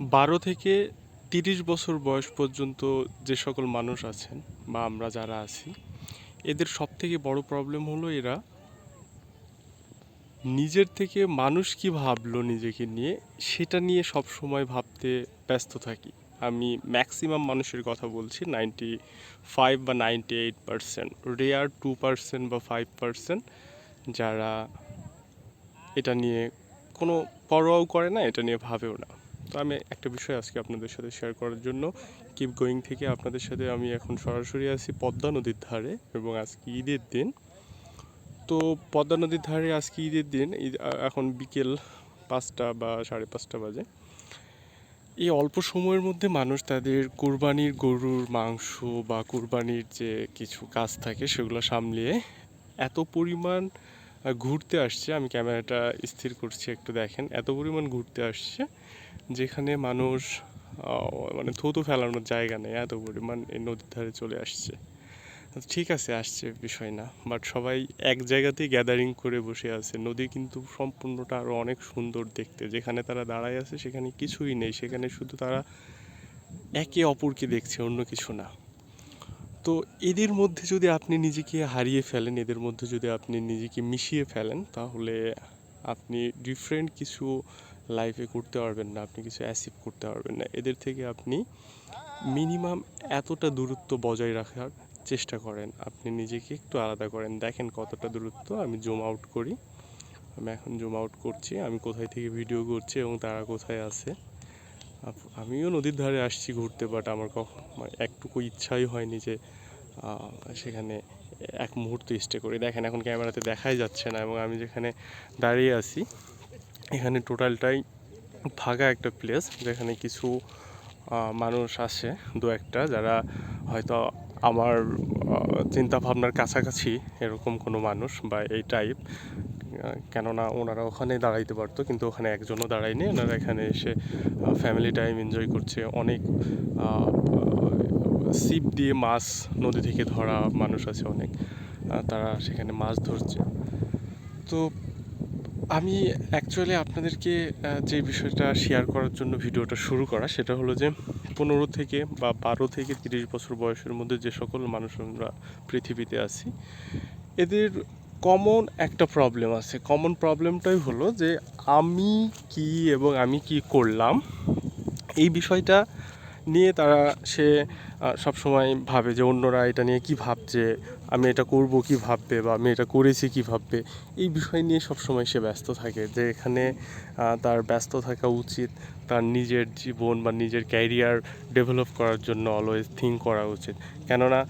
বারো থেকে তিরিশ বছর বয়স পর্যন্ত যে সকল মানুষ আছেন বা আমরা যারা আছি, এদের সব থেকে বড় প্রবলেম হলো এরা নিজের থেকে মানুষ কি ভাবলো নিজেকে নিয়ে, সেটা নিয়ে সব সময় ভাবতে ব্যস্ত থাকি। আমি ম্যাক্সিমাম মানুষের কথা বলছি নাইনটি ফাইভ বা ninety eight percent rare two percent বা ফাইভ পারসেন্ট যারা এটা নিয়ে কোনো পরোয়াও করে না, এটা নিয়ে ভাবেও না। তো আমি একটা বিষয় আজকে আপনাদের সাথে শেয়ার করার জন্য। কিপ গোয়িং থেকে আপনাদের সাথে আমি এখন সরাসরি আছি পদ্মা নদীর ধারে এবং আজকে ঈদের দিন। তো পদ্মা নদীর ধারে আজকে ঈদের দিন এখন বিকেল পাঁচটা বা সাড়ে পাঁচটা বাজে। এই অল্প সময়ের মধ্যে মানুষ তাদের কুরবানির গরুর মাংস বা কুরবানির যে কিছু কাজ থাকে সেগুলো সামলিয়ে এত পরিমাণ ঘুরতে আসছে। আমি ক্যামেরাটা স্থির করছি, একটু দেখেন। এত পরিমাণ ঘুরতে আসছে যেখানে মানুষ মানে থুতু ফেলানোর জায়গা নেই, এত পরিমাণ এই নদীর ধারে চলে আসছে। ঠিক আছে, আসছে বিষয় না বাট সবাই এক জায়গাতেই গ্যাদারিং করে বসে আছে। নদী কিন্তু সম্পূর্ণটা আরও অনেক সুন্দর দেখতে। যেখানে তারা দাঁড়ায় আছে, সেখানে কিছুই নেই। সেখানে শুধু তারা একে অপরকে দেখছে, অন্য কিছু না। তো এদের মধ্যে যদি আপনি নিজেকে হারিয়ে ফেলেন, এদের মধ্যে যদি আপনি নিজেকে মিশিয়ে ফেলেন, তাহলে আপনি ডিফারেন্ট কিছু লাইফে করতে পারবেন না, আপনি কিছু অ্যাচিভ করতে পারবেন না। এদের থেকে আপনি মিনিমাম এতটা দূরত্ব বজায় রাখার চেষ্টা করেন। আপনি নিজেকে একটু আলাদা করেন। দেখেন কতটা দূরত্ব, আমি জুম আউট করি। আমি এখন জুম আউট করছি। আমি কোথায় থেকে ভিডিও করছি এবং তারা কোথায় আছে। আমিও নদীর ধারে আসছি ঘুরতে বাট আমার কখন মানে একটুকু ইচ্ছাই হয়নি যে সেখানে এক মুহূর্ত স্টে করি। দেখেন এখন ক্যামেরাতে দেখাই যাচ্ছে না এবং আমি যেখানে দাঁড়িয়ে আছি এখানে টোটালটাই ফাঁকা একটা প্লেস যেখানে কিছু মানুষ আসে, দু একটা যারা হয়তো আমার চিন্তা ভাবনার কাছাকাছি এরকম কোনো মানুষ বা এই টাইপ কেননা ওনারা ওখানে দাঁড়াইতে পারতো, কিন্তু ওখানে একজনও দাঁড়ায়নি। ওনারা এখানে এসে ফ্যামিলি টাইম এনজয় করছে। অনেক সিপ দিয়ে মাছ নদী থেকে ধরা মানুষ আছে অনেক তারা সেখানে মাছ ধরছে। তো আমি অ্যাকচুয়ালি আপনাদেরকে যে বিষয়টা শেয়ার করার জন্য ভিডিওটা শুরু করা, সেটা হলো যে পনেরো থেকে বা বারো থেকে তিরিশ বছর বয়সের মধ্যে যে সকল মানুষ আমরা পৃথিবীতে আছি, এদের কমন একটা প্রবলেম আছে। কমন প্রবলেমটাই হলো যে আমি কি এবং আমি কি করলাম, এই বিষয়টা নিয়ে তারা সে সবসময় ভাবে যে অন্যরা এটা নিয়ে কি ভাবছে আমি এটা করব কি ভাববে বা আমি এটা করেছি কি ভাববে এই বিষয় নিয়ে সবসময় সে ব্যস্ত থাকে যে এখানে তার ব্যস্ত থাকা উচিত, তার নিজের জীবন বা নিজের ক্যারিয়ার ডেভেলপ করার জন্য অলওয়েজ থিঙ্ক করা উচিত। কেননা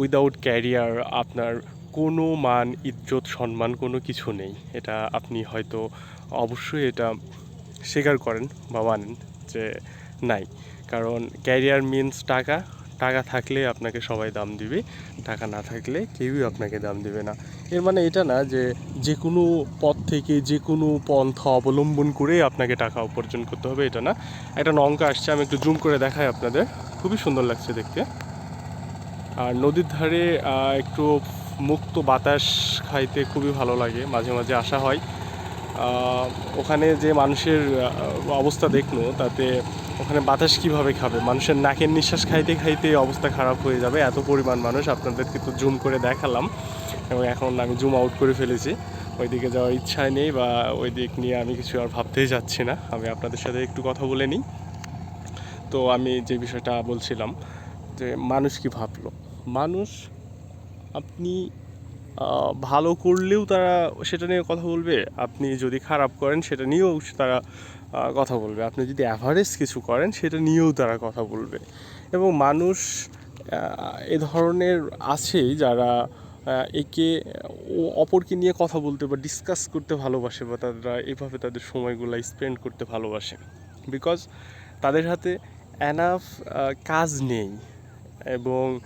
উইদাউট ক্যারিয়ার আপনার কোনো মান, ইজ্জত, সম্মান কোনো কিছু নেই। এটা আপনি হয়তো অবশ্যই এটা স্বীকার করেন বা মানেন যে নাই। কারণ ক্যারিয়ার মিনস টাকা টাকা থাকলে আপনাকে সবাই দাম দিবে, টাকা না থাকলে কেউই আপনাকে দাম দিবে না। এর মানে এটা না যে যে কোনো পথ থেকে যে কোনো পন্থা অবলম্বন করে আপনাকে টাকা উপার্জন করতে হবে, এটা না। একটা নৌকা আসছে, আমি একটু জুম করে দেখাই আপনাদের। খুবই সুন্দর লাগছে দেখতে। আর নদীর ধারে একটু মুক্ত বাতাস খাইতে খুবই ভালো লাগে, মাঝে মাঝে আসা হয়। ওখানে যে মানুষের অবস্থা দেখল, তাতে ওখানে বাতাস কীভাবে খাবে? মানুষের নাকের নিঃশ্বাস খাইতে খাইতে অবস্থা খারাপ হয়ে যাবে। এত পরিমাণ মানুষ, আপনাদেরকে তো জুম করে দেখালাম। এবং এখন আমি জুম আউট করে ফেলেছি। ওইদিকে যাওয়ার ইচ্ছা নেই বা ওই দিক নিয়ে আমি কিছু আর ভাবতেই যাচ্ছি না। আমি আপনাদের সাথে একটু কথা বলে নিই। তো আমি যে বিষয়টা বলছিলাম, যে মানুষ কি ভাবলো? মানুষ আপনি ভালো করলেও তারা সেটা নিয়ে কথা বলবে। আপনি যদি খারাপ করেন, সেটা নিয়েও তারা কথা বলবে। আপনি যদি অ্যাভারেজ কিছু করেন, সেটা নিয়েও তারা কথা বলবে। এবং মানুষ এ ধরনের আছে যারা একে ও অপরকে নিয়ে কথা বলতে বা ডিসকাস করতে ভালোবাসে বা তারা এভাবে তাদের সময়গুলো স্পেন্ড করতে ভালোবাসে। বিকজ তাদের হাতে অ্যানাফ কাজ নেই। এবং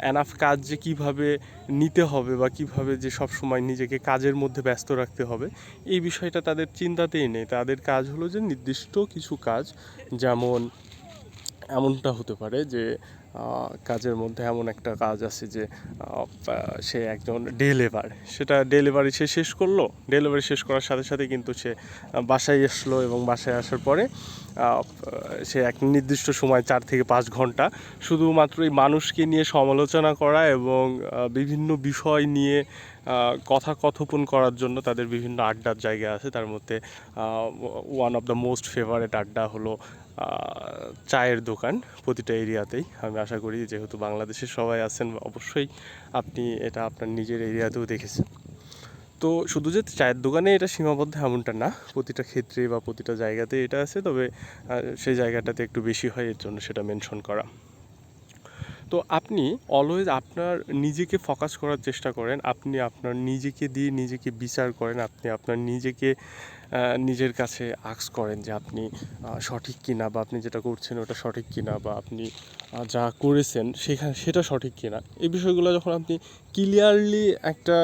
অ্যানাফ কাজ যে কীভাবে নিতে হবে বা কীভাবে যে সব সময় নিজেকে কাজের মধ্যে ব্যস্ত রাখতে হবে, এই বিষয়টা তাদের চিন্তাতেই নেই। তাদের কাজ হলো যে নির্দিষ্ট কিছু কাজ, যেমন এমনটা হতে পারে যে কাজের মধ্যে এমন একটা কাজ আছে যে সে একজন ডেলিভার সেটা ডেলিভারি সে শেষ করল ডেলিভারি শেষ করার সাথে সাথে কিন্তু সে বাসায় আসলো এবং বাসায় আসার পরে সে এক নির্দিষ্ট সময় চার থেকে পাঁচ ঘণ্টা শুধুমাত্র এই মানুষকে নিয়ে সমালোচনা করা এবং বিভিন্ন বিষয় নিয়ে কথা কথোপন করার জন্য তাদের বিভিন্ন আড্ডার জায়গা আছে। তার মধ্যে one of the most favourite আড্ডা হলো চায়ের দোকান প্রতিটা এরিয়াতেই। আমি আশা করি যেহেতু বাংলাদেশের সবাই আছেন, অবশ্যই আপনি এটা আপনার নিজের এরিয়াতেও দেখেছেন। তো শুধু যে চায়ের দোকানে এটা সীমাবদ্ধ এমনটা না, প্রতিটা ক্ষেত্রে বা প্রতিটা জায়গাতে এটা আছে, তবে সেই জায়গাটাতে একটু বেশি হয়, এর জন্য সেটা মেনশন করা। তো আপনি অলওয়েজ আপনার নিজেকে ফোকাস করার চেষ্টা করেন। আপনি আপনার নিজেকে দিয়ে নিজেকে বিচার করেন। আপনি আপনার নিজেকে নিজের কাছে আক্স করেন যে আপনি সঠিক কিনা বা আপনি যেটা করছেন ওটা সঠিক কিনা বা আপনি যা করেছেন সেখানে, সেটা সঠিক কিনা। এই বিষয়গুলো যখন আপনি ক্লিয়ারলি একটা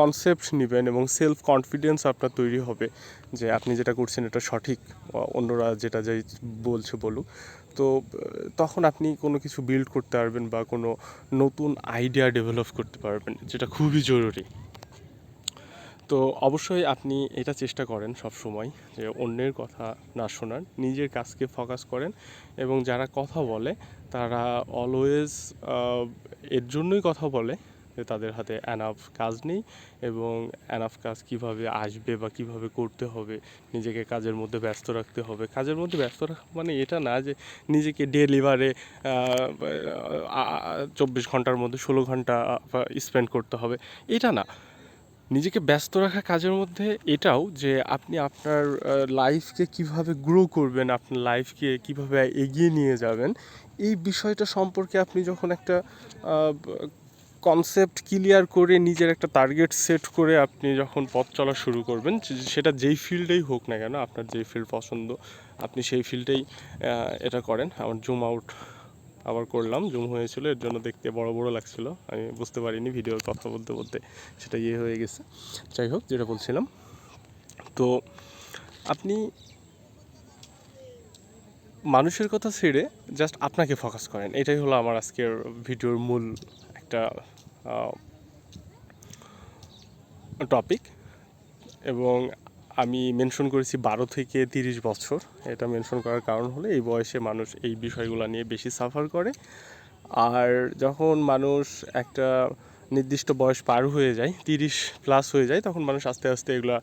কনসেপ্ট নেবেন এবং সেলফ কনফিডেন্স আপনার তৈরি হবে যে আপনি যেটা করছেন এটা সঠিক অন্যরা যেটা যাই বলছে বলুক। তো তখন আপনি কোনো কিছু বিল্ড করতে পারবেন বা কোনো নতুন আইডিয়া ডেভেলপ করতে পারবেন, যেটা খুবই জরুরি। তো অবশ্যই আপনি এটা চেষ্টা করেন সব সময় যে অন্যের কথা না শোনার, নিজের কাজকে ফোকাস করেন এবং যারা কথা বলে, তারা অলওয়েজ এর জন্যই কথা বলে তাদের হাতে অ্যানাফ কাজ নেই এবং অ্যানাফ কাজ কীভাবে আসবে বা কীভাবে করতে হবে, নিজেকে কাজের মধ্যে ব্যস্ত রাখতে হবে। কাজের মধ্যে ব্যস্ত রাখা মানে এটা না যে নিজেকে ডেলিভারে চব্বিশ ঘণ্টার মধ্যে ষোলো ঘণ্টা স্পেন্ড করতে হবে। এটা না। নিজেকে ব্যস্ত রাখা কাজের মধ্যে এটাও যে আপনি আপনার লাইফকে কীভাবে গ্রো করবেন, আপনার লাইফকে কীভাবে এগিয়ে নিয়ে যাবেন, এই বিষয়টা সম্পর্কে আপনি যখন একটা কনসেপ্ট ক্লিয়ার করে নিজের একটা টার্গেট সেট করে আপনি যখন পথ চলা শুরু করবেন সেটা যেই ফিল্ডেই হোক না কেন, আপনার যেই ফিল্ড পছন্দ, আপনি সেই ফিল্ডেই এটা করেন। আমার জুম আউট আবার করলাম জুম হয়েছিল, এর জন্য দেখতে বড় বড় লাগছিল। আমি বুঝতে পারিনি ভিডিওর কথা বলতে বলতে সেটা ইয়ে হয়ে গেছে। যাই হোক, যেটা বলছিলাম। তো আপনি মানুষের কথা ছেড়ে জাস্ট আপনাকে ফোকাস করেন। এটাই হলো আমার আজকের ভিডিওর মূল একটা টপিক এবং আমি মেনশন করেছি বারো থেকে তিরিশ বছর। এটা মেনশন করার কারণ হলো এই বয়সে মানুষ এই বিষয়গুলো নিয়ে বেশি সাফার করে। আর যখন মানুষ একটা নির্দিষ্ট বয়স পার হয়ে যায় তিরিশ প্লাস হয়ে যায় তখন মানুষ আস্তে আস্তে এগুলো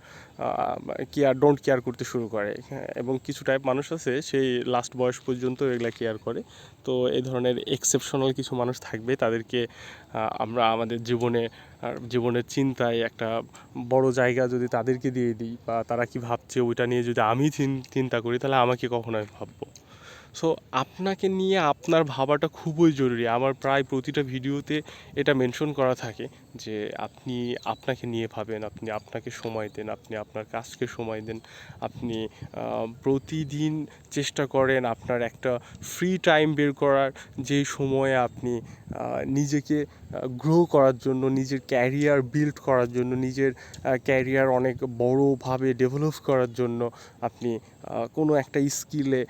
কেয়ার ডোন্ট কেয়ার করতে শুরু করে। হ্যাঁ, এবং কিছু টাইপ মানুষ আছে সেই লাস্ট বয়স পর্যন্ত এগুলা কেয়ার করে। তো এই ধরনের এক্সেপশনাল কিছু মানুষ থাকবে তাদেরকে আমরা আমাদের জীবনে জীবনের চিন্তায় একটা বড় জায়গা যদি তাদেরকে দিয়ে দিই বা তারা কি ভাবছে ওইটা নিয়ে যদি আমি চিন্তা করি তাহলে আমাকে কখনো আমি ভাববো? সো আপনাকে নিয়ে আপনার ভাবাটা খুবই জরুরি। আমার প্রায় প্রতিটা ভিডিওতে এটা মেনশন করা থাকে যে, আপনি আপনাকে নিয়ে ভাবেন, আপনি আপনাকে সময় দেন, আপনি আপনার কাজকে সময় দেন, আপনি প্রতিদিন চেষ্টা করেন আপনার একটা ফ্রি টাইম বের করার যেই সময়ে আপনি নিজেকে গ্রো করার জন্য, নিজের ক্যারিয়ার বিল্ড করার জন্য, নিজের ক্যারিয়ার অনেক বড়োভাবে ডেভেলপ করার জন্য আপনি কোনো একটা স্কিলে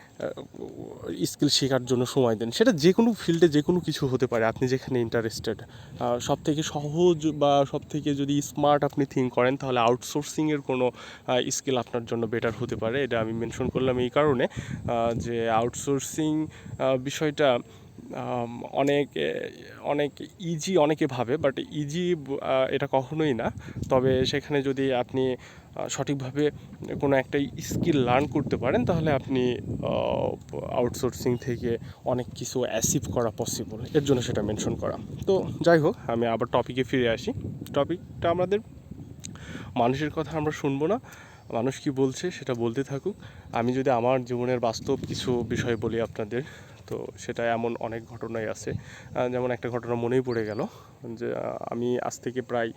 স্কিল শেখার জন্য সময় দেন। সেটা যে কোনো ফিল্ডে যে কোনো কিছু হতে পারে, আপনি যেখানে ইন্টারেস্টেড সব থেকে সহজ বা সব থেকে যদি স্মার্ট আপনি থিঙ্ক করেন, তাহলে আউটসোর্সিংয়ের কোনো স্কিল আপনার জন্য বেটার হতে পারে। এটা আমি মেনশন করলাম এই কারণে যে আউটসোর্সিং বিষয়টা অনেক অনেক ইজি অনেকে ভাবে বাট ইজি এটা কখনোই না। তবে সেখানে যদি আপনি সঠিকভাবে কোনো একটা স্কিল লার্ন করতে পারেন, তাহলে আপনি আউটসোর্সিং থেকে অনেক কিছু অ্যাচিভ করা পসিবল এর জন্য সেটা মেনশন করা। তো যাই হোক, আমি আবার টপিকে ফিরে আসি। টপিকটা আমাদের, মানুষের কথা আমরা শুনব না। মানুষ কি বলছে সেটা বলতে থাকুক। আমি যদি আমার জীবনের বাস্তব কিছু বিষয় বলি আপনাদের, তো সেটা এমন অনেক ঘটনাই আছে। যেমন একটা ঘটনা মনেই পড়ে গেল যে আমি আজ থেকে প্রায়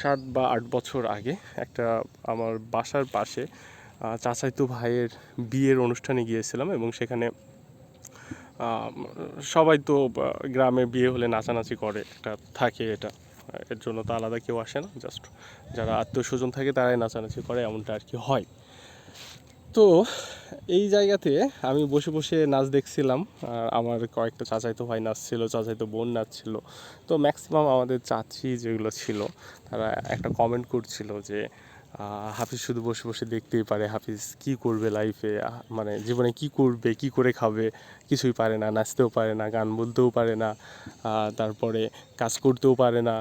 সাত বা আট বছর আগে একটা আমার বাসার পাশে চাচাই চাচাইতো ভাইয়ের বিয়ের অনুষ্ঠানে গিয়েছিলাম এবং সেখানে সবাই তো গ্রামে বিয়ে হলে নাচানাচি করে, একটা থাকে এটা, এর জন্য তো আলাদা কেউ আসে না জাস্ট যারা আত্মীয় স্বজন থাকে তারাই নাচানাচি করে, এমনটা আর কি হয়। তো এই জায়গাতে আমি বসে বসে নাচ দেখছিলাম, আর আমার কয়েকটা চাচাইতো ভাই নাচছিল, চাচাইতো বোন নাচছিল। তো ম্যাক্সিমাম আমাদের চাচি যেগুলো ছিল, তারা একটা কমেন্ট করছিল যে হাফিজ শুধু বসে বসে দেখতেই পারে, হাফিজ কি করবে লাইফে মানে জীবনে কি করবে, কি করে খাবে? কিছুই পারে না, নাচতেও পারে না, গান বলতেও পারে না তারপরে কাজ করতেও পারে না।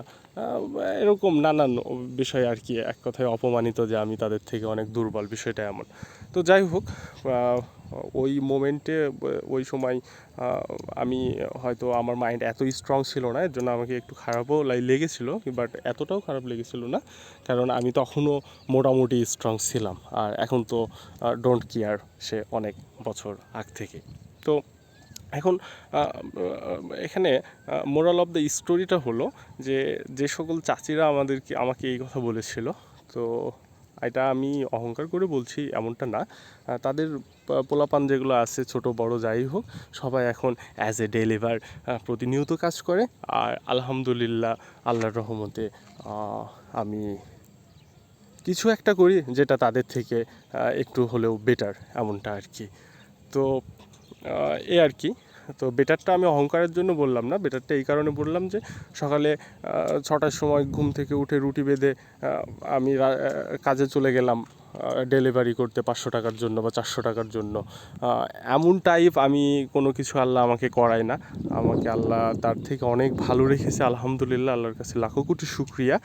এরকম নানান বিষয় আর কি, এক কথায় অপমানিত যে আমি তাদের থেকে অনেক দুর্বল, বিষয়টা এমন। তো যাই হোক ওই মোমেন্টে ওই সময় আমি হয়তো আমার মাইন্ড এত স্ট্রং ছিল না, এর জন্য আমাকে একটু খারাপও লাই- লেগেছিল, বাট এতটাও খারাপ লেগেছিল না, কারণ আমি তখনও মোটামুটি স্ট্রং ছিলাম, আর এখন তো ডোন্ট কেয়ার সে অনেক বছর আগ থেকে। তো এখন এখানে মোরাল অফ দ্য স্টোরিটা হলো যে যে সকল চাচিরা আমাদেরকে, আমাকে এই কথা বলেছিল, তো এটা আমি অহংকার করে বলছি এমনটা না। তাদের পোলাপান যেগুলো আছে, ছোট, বড়, যাই হোক, সবাই এখন অ্যাজ এ ডেলিভার প্রতিনিয়ত কাজ করে। আর আলহামদুলিল্লাহ, আল্লাহর রহমতে আমি কিছু একটা করি যেটা তাদের থেকে একটু হলেও বেটার এমনটা আর কি। তো এ আর কি। তো বেটারটা আমি অহংকারের জন্য বললাম না, বেটারটা এই কারণে বললাম যে সকালে ছটার সময় ঘুম থেকে উঠে রুটি বেঁধে আমি কাজে চলে গেলাম। ডেলিভারি করতে পাঁচশো টাকার জন্য বা চারশো টাকার জন্য। এমন টাইপ আমি কোনো কিছু আল্লাহ আমাকে করায় না। আমাকে আল্লাহ তার থেকে অনেক ভালো রেখেছে, আলহামদুলিল্লাহ, আল্লাহর কাছে লাখো কোটি শুক্রিয়া।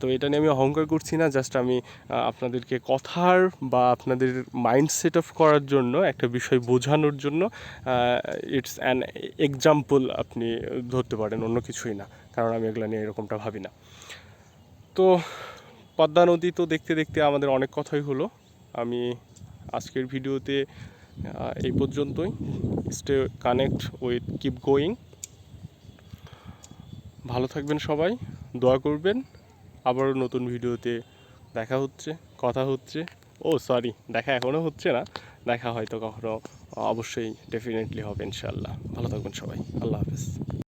তো এটা নিয়ে আমি অহংকার করছি না জাস্ট আমি আপনাদেরকে কথার বা আপনাদের মাইন্ড সেট অফ করার জন্য একটা বিষয় বোঝানোর জন্য ইটস অ্যান এক্সাম্পল আপনি ধরতে পারেন, অন্য কিছুই না। কারণ আমি এগুলো নিয়ে এরকমটা ভাবি না। তো পদ্মা নদী তো দেখতে দেখতে আমাদের অনেক কথাই হলো। আমি আজকের ভিডিওতে এই পর্যন্তই। Stay connect with keep going ভালো থাকবেন সবাই, দোয়া করবেন। আবারও নতুন ভিডিওতে দেখা হচ্ছে, কথা হচ্ছে। ও সরি দেখা এখনও হচ্ছে না। দেখা হয়তো কখনো, অবশ্যই ডেফিনেটলি হবে ইনশাল্লাহ ভালো থাকবেন সবাই। আল্লাহ হাফেজ।